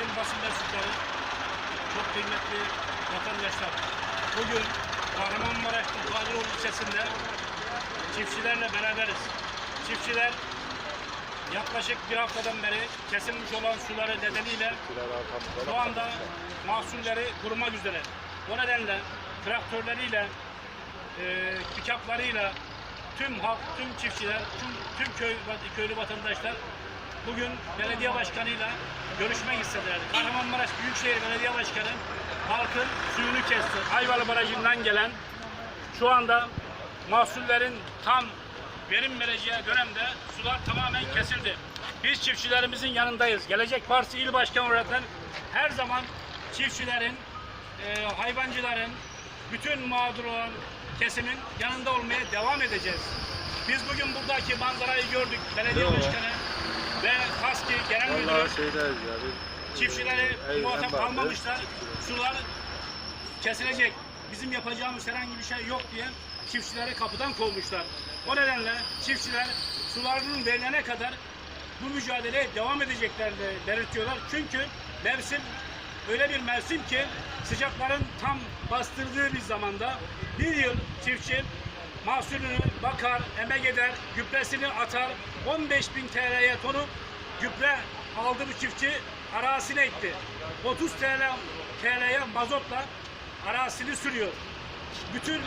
sayın basın mensupları, çok kıymetli vatandaşlar. Bugün Kahramanmaraş Kadiroğlu ilçesinde çiftçilerle beraberiz. Çiftçiler yaklaşık bir haftadan beri kesilmiş olan suları nedeniyle şu anda mahsulleri kurumak üzere. O nedenle traktörleriyle, e, pikaplarıyla tüm halk, tüm çiftçiler, tüm, tüm köy, köylü vatandaşlar bugün belediye başkanıyla görüşmek istediler. Kahramanmaraş Büyükşehir Belediye Başkanı halkın suyunu kesti. Ayvalı Barajı'ndan gelen şu anda mahsullerin tam verim vereceği dönemde sular tamamen kesildi. Biz çiftçilerimizin yanındayız. Gelecek Partisi İl Başkanı olarak her zaman çiftçilerin, e, hayvancıların, bütün mağdur olan kesimin yanında olmaya devam edeceğiz. Biz bugün buradaki manzarayı gördük. Belediye. Başkanı ve KASKİ Genel Müdürü Vallahi şeydeyiz ya. biz- çiftçileri Eyvah, muhatap vardı. almamışlar. Sular kesilecek. Bizim yapacağımız herhangi bir şey yok diye çiftçileri kapıdan kovmuşlar. O nedenle çiftçiler sularının verilene kadar bu mücadeleye devam edeceklerini belirtiyorlar. Çünkü mevsim öyle bir mevsim ki sıcakların tam bastırdığı bir zamanda bir yıl çiftçi mahsulünü bakar, emek eder, gübresini atar. 15 bin TL'ye tonu gübre aldı bu çiftçi arazisine ekti. 30 TL TL'ye mazotla arazisini sürüyor. Bütün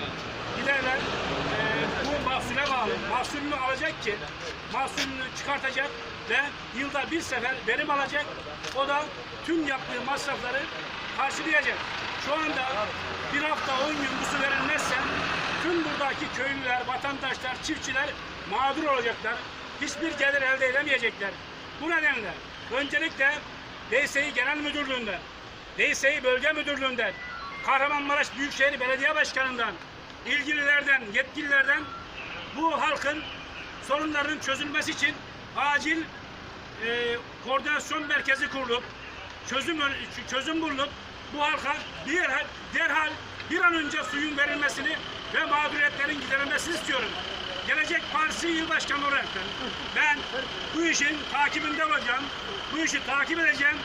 giderler e, bu mahsule bağlı. Mahsulünü alacak ki mahsulünü çıkartacak ve yılda bir sefer verim alacak. O da tüm yaptığı masrafları karşılayacak. Şu anda bir hafta 10 gün bu su verilmezse tüm buradaki köylüler, vatandaşlar, çiftçiler mağdur olacaklar. Hiçbir gelir elde edemeyecekler. Bu nedenle öncelikle DSİ Genel Müdürlüğü'nden, DSİ Bölge Müdürlüğü'nden, Kahramanmaraş Büyükşehir Belediye Başkanı'ndan, ilgililerden, yetkililerden bu halkın sorunlarının çözülmesi için acil e, koordinasyon merkezi kurulup çözüm çözüm bulunup bu halka derhal, derhal bir an önce suyun verilmesini ve mağduriyetlerin giderilmesini istiyorum. Gelecek Partisi İl Başkanı olarak ben bu işin takibinde olacağım. Bu işi takip edeceğim.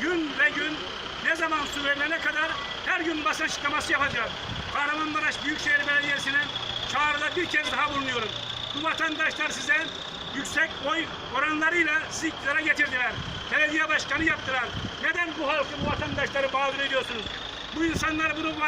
Gün ve gün ne zaman su kadar her gün basın açıklaması yapacağım. Kahramanmaraş Büyükşehir Belediyesi'ne çağrıda bir kez daha bulunuyorum. Bu vatandaşlar size yüksek oy oranlarıyla sizi iktidara getirdiler. Belediye başkanı yaptılar. Neden bu halkı, bu vatandaşları mağdur ediyorsunuz? Bu insanlar bunu